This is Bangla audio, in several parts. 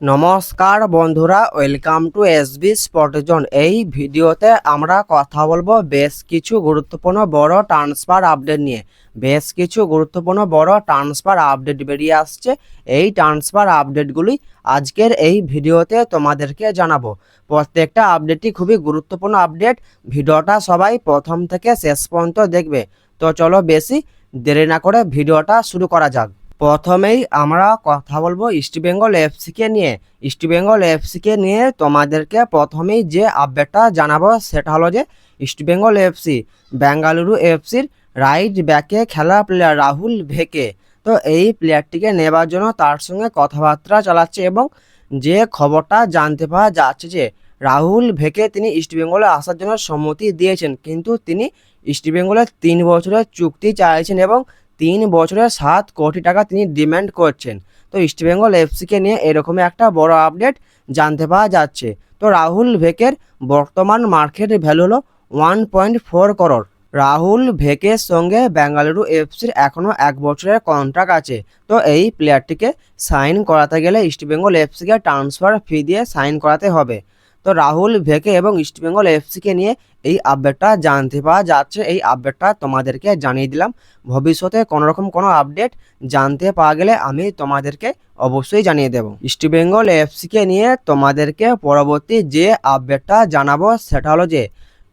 নমস্কার বন্ধুরা ওয়েলকাম টু এস এসবি স্পটজন এই ভিডিওতে আমরা কথা বলব বেশ কিছু গুরুত্বপূর্ণ বড় ট্রান্সফার আপডেট নিয়ে। বেশ কিছু গুরুত্বপূর্ণ বড় ট্রান্সফার আপডেট বেরিয়ে আসছে। এই ট্রান্সফার আপডেটগুলি আজকের এই ভিডিওতে তোমাদেরকে জানাব। প্রত্যেকটা আপডেটই খুবই গুরুত্বপূর্ণ আপডেট ভিডিওটা সবাই প্রথম থেকে শেষ পর্যন্ত দেখবে। তো চলো বেশি দেরি না করে ভিডিওটা শুরু করা যাক। প্রথমেই আমরা কথা বলব ইস্টবেঙ্গল এফসিকে নিয়ে। ইস্টবেঙ্গল এফসিকে নিয়ে তোমাদেরকে প্রথমেই যে আপডেটটা জানাব সেটা হলো যে ইস্টবেঙ্গল এফসি বেঙ্গালুরু এফসির রাইট ব্যাকে খেলা প্লেয়ার রাহুল ভেকে তো এই প্লেয়ারটিকে নেবার জন্য তার সঙ্গে কথাবার্তা চালাচ্ছে এবং যে খবরটা জানতে পাওয়া যাচ্ছে যে রাহুল ভেকে তিনি ইস্টবেঙ্গলে আসার জন্য সম্মতি দিয়েছেন, কিন্তু তিনি ইস্টবেঙ্গলের তিন বছরের চুক্তি চাইছেন এবং তিন বছরে সাত কোটি টাকা তিনি ডিমান্ড করছেন। তো ইস্টবেঙ্গল এফসিকে নিয়ে এরকমই একটা বড় আপডেট জানতে পাওয়া যাচ্ছে। তো রাহুল ভেকের বর্তমান মার্কেট ভ্যালু হলো one point four crore Rahul Bheke সঙ্গে বেঙ্গালুরু এফসির এখনও এক বছরের কন্ট্রাক্ট আছে। তো এই প্লেয়ারটিকে সাইন করাতে গেলে ইস্টবেঙ্গল এফসিকে ট্রান্সফার ফি দিয়ে সাইন করাতে হবে। তো রাহুল, ভেকে এবং ইস্টবেঙ্গল এফসিকে নিয়ে এই আপডেটটা জানতে পাওয়া যাচ্ছে। এই আপডেটটা তোমাদেরকে জানিয়ে দিলাম। ভবিষ্যতে কোনো রকম কোনো আপডেট জানতে পাওয়া গেলে আমি তোমাদেরকে অবশ্যই জানিয়ে দেব। ইস্টবেঙ্গল এফসিকে নিয়ে তোমাদেরকে পরবর্তী যে আপডেটটা জানাব সেটা হলো যে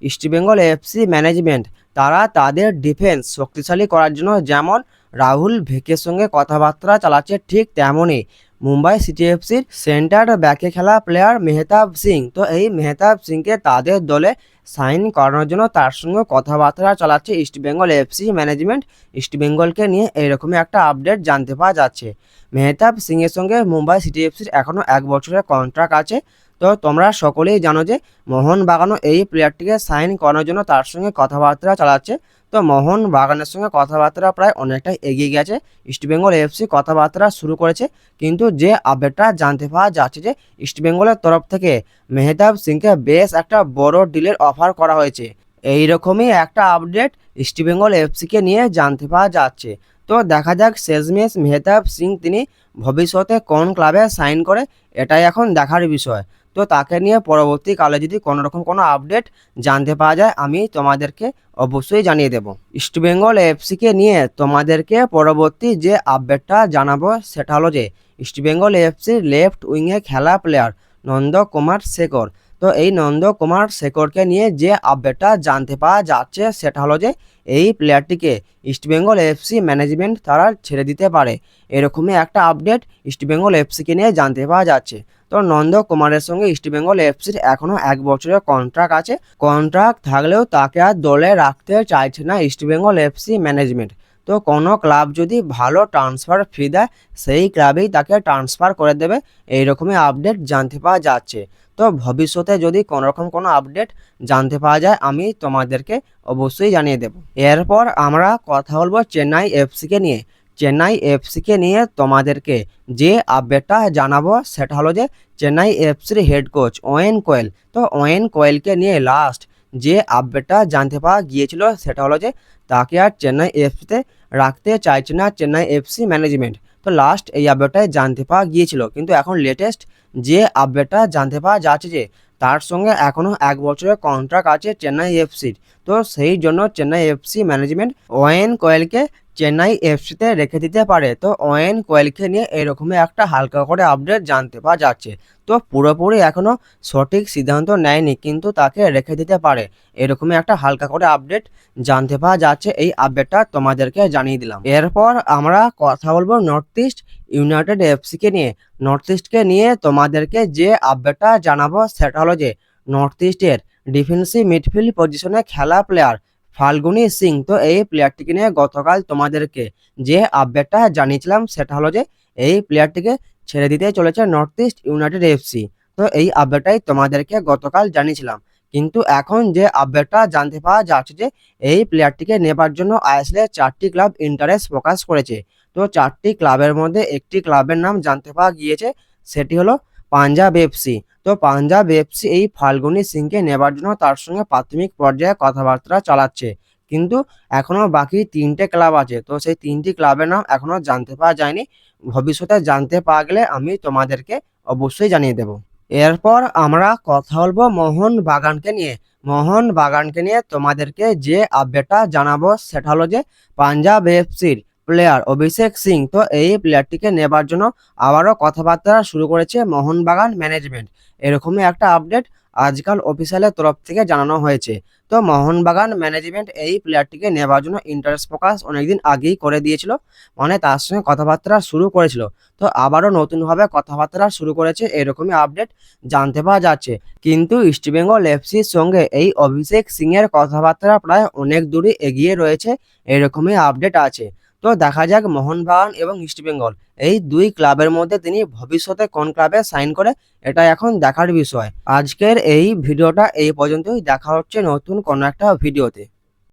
ইস্টবেঙ্গল এফসি ম্যানেজমেন্ট তারা তাদের ডিফেন্স শক্তিশালী করার জন্য যেমন রাহুল, ভেকের সঙ্গে কথাবার্তা চালাচ্ছে ঠিক তেমনই মুম্বাই সিটি এফসির সেন্টার ব্যাকে খেলা প্লেয়ার মেহতাব সিং। তো এই মেহতাব সিংকে তাদের দলে সাইন করানোর জন্য তার সঙ্গে কথাবার্তা চালাচ্ছে ইস্টবেঙ্গল এফসি ম্যানেজমেন্ট। ইস্টবেঙ্গলকে নিয়ে এইরকমই একটা আপডেট জানতে পাওয়া যাচ্ছে। মেহতাব সিংয়ের সঙ্গে মুম্বাই সিটি এফসির এখনও এক বছরের কন্ট্রাক্ট আছে। তো তোমরা সকলেই জানো যে মোহন বাগানও এই প্লেয়ারটিকে সাইন করানোর জন্য তার সঙ্গে কথাবার্তা চালাচ্ছে। তো মোহন বাগানের সঙ্গে কথাবার্তা প্রায় অনেকটাই এগিয়ে গেছে। ইস্টবেঙ্গল এফসি কথাবার্তা শুরু করেছে, কিন্তু যে আপডেটটা জানতে পাওয়া যাচ্ছে যে ইস্টবেঙ্গলের তরফ থেকে মেহতাব সিংকে বেশ একটা বড় ডিলের অফার করা হয়েছে। এই রকমই একটা আপডেট ইস্টবেঙ্গল এফসিকে নিয়ে জানতে পাওয়া যাচ্ছে। তো দেখা যাক শেষমেশ মেহতাব সিং তিনি ভবিষ্যতে কোন ক্লাবে সাইন করে, এটাই এখন দেখার বিষয়। তো তাকে নিয়ে পরবর্তীকালে যদি কোনো রকম কোনো আপডেট জানতে পাওয়া যায়, আমি তোমাদেরকে অবশ্যই জানিয়ে দেব। ইস্টবেঙ্গল এফসিকে নিয়ে তোমাদেরকে পরবর্তী যে আপডেটটা জানাব, সেটা হলো যে ইস্টবেঙ্গল এফসির লেফট উইংয়ে খেলা প্লেয়ার নন্দ কুমার শেখর। তো এই নন্দ কুমার শেখরকে নিয়ে যে আপডেটটা জানতে পাওয়া যাচ্ছে, সেটা হলো যে, এই প্লেয়ারটিকে ইস্টবেঙ্গল এফসি ম্যানেজমেন্ট তারা ছেড়ে দিতে পারে। এরকমই একটা আপডেট ইস্টবেঙ্গল এফসিকে নিয়ে জানতে পাওয়া যাচ্ছে। তো নন্দ কুমারের সঙ্গে ইস্টবেঙ্গল এফসির এখনও এক বছরের কন্ট্রাক্ট আছে। কন্ট্রাক্ট থাকলেও তাকে আর দলে রাখতে চাইছে না ইস্টবেঙ্গল এফসি ম্যানেজমেন্ট তো কোনো ক্লাব যদি ভালো ট্রান্সফার ফি দেয়, সেই ক্লাবেই তাকে ট্রান্সফার করে দেবে। এইরকমই আপডেট জানতে পাওয়া যাচ্ছে। তো ভবিষ্যতে যদি কোনোরকম কোনো আপডেট জানতে পাওয়া যায়, আমি তোমাদেরকে অবশ্যই জানিয়ে দেব। এরপর আমরা কথা বলব চেন্নাই এফসিকে নিয়ে। চেন্নাই এফসিকে নিয়ে তোমাদেরকে যে আপডেটটা জানাব, সেটা হলো যে চেন্নাই এফসির হেড কোচ ওয়েন কোয়েল। তো ওয়েন কোয়েলকে নিয়ে লাস্ট যে আপডেটটা জানতে পাওয়া গিয়েছিল, সেটা হলো যে তাকে আর চেন্নাই এফসিতে রাখতে চাইছে না চেন্নাই এফসি ম্যানেজমেন্ট তো লাস্ট এই আপডেটটাই জানতে পাওয়া গিয়েছিল। কিন্তু এখন লেটেস্ট যে আপডেটটা জানতে পাওয়া যাচ্ছে যে তার সঙ্গে এখনও এক বছরের কন্ট্রাক্ট আছে চেন্নাই এফসির। তো সেই জন্য চেন্নাই এফসি ম্যানেজমেন্ট ওয়েন কোয়েলকে চেন্নাই এফসিতে রেখে দিতে পারে। তো ওয়েন কোয়েলকে নিয়ে এরকমই একটা হালকা করে আপডেট জানতে পাওয়া যাচ্ছে। তো পুরোপুরি এখনও সঠিক সিদ্ধান্ত নেয়নি, কিন্তু তাকে রেখে দিতে পারে। এরকমই একটা হালকা করে আপডেট জানতে পাওয়া যাচ্ছে এই আপডেটটা তোমাদেরকে জানিয়ে দিলাম। এরপর আমরা কথা বলব নর্থ ইস্ট ইউনাইটেড এফসিকে নিয়ে। নর্থ ইস্টকে নিয়ে তোমাদেরকে যে আপডেটটা জানাব সেটা হলো যে নর্থ ইস্টের ডিফেন্সিভ মিডফিল্ড পজিশনে খেলা প্লেয়ার ফাল্গুনি সিং তো এই প্লেয়ারটিকে নিয়ে গতকাল তোমাদেরকে যে আপডেটটা জানিয়েছিলাম, সেটা হলো যে এই প্লেয়ারটিকে ছেড়ে দিতে চলেছে নর্থ ইস্ট ইউনাইটেড এফসি তো এই আপডেটটাই তোমাদেরকে গতকাল জানিয়েছিলাম। কিন্তু এখন যে আপডেটটা জানতে পাওয়া যাচ্ছে যে এই প্লেয়ারটিকে নেবার জন্য আইএসএল এর চারটি ক্লাব ইন্টারেস্ট প্রকাশ করেছে। তো চারটি ক্লাবের মধ্যে একটি ক্লাবের নাম জানতে পাওয়া গিয়েছে, সেটি হলো পাঞ্জাব এফসি। তো পাঞ্জাব এফসি এই ফাল্গুনি সিংকে নেবার জন্য তার সঙ্গে প্রাথমিক পর্যায়ে কথাবার্তা চালাচ্ছে। কিন্তু এখনও বাকি তিনটে ক্লাব আছে। তো সেই তিনটি ক্লাবের নাম এখনও জানতে পাওয়া যায়নি। ভবিষ্যতে জানতে পাওয়া গেলে আমি তোমাদেরকে অবশ্যই জানিয়ে দেব। এরপর আমরা কথা বলব মোহন বাগানকে নিয়ে। মোহন বাগানকে নিয়ে তোমাদেরকে যে আপডেটটা জানাব সেটা হলো যে পাঞ্জাব এফসির প্লেয়ার অভিষেক সিং তো এই প্লেয়ারটিকে নেবার জন্য আবারও কথাবার্তা শুরু করেছে মোহনবাগান ম্যানেজমেন্ট এরকমই একটা আপডেট আজকাল অফিসিয়ালের তরফ থেকে জানানো হয়েছে। তো মোহনবাগান ম্যানেজমেন্ট এই প্লেয়ারটিকে নেবার জন্য ইন্টারেস্ট প্রকাশ অনেকদিন আগেই করে দিয়েছিল মানে তার সঙ্গে কথাবার্তা শুরু করেছিল। তো আবারও নতুনভাবে কথাবার্তা শুরু করেছে, এরকমই আপডেট জানতে পাওয়া যাচ্ছে। কিন্তু ইস্টবেঙ্গল এফসির সঙ্গে এই অভিষেক সিং এর কথাবার্তা প্রায় অনেক দূরই এগিয়ে রয়েছে, এরকমই আপডেট আছে। তো দেখা যাক মোহনবাগান এবং ইস্ট বেঙ্গল। এই দুই ক্লাবের মধ্যে তিনি ভবিষ্যতে কোন ক্লাবে সাইন করে এটা এখন দেখার বিষয়। আজকের এই ভিডিওটা এই পর্যন্তই। দেখা হচ্ছে নতুন কোনো একটা ভিডিওতে।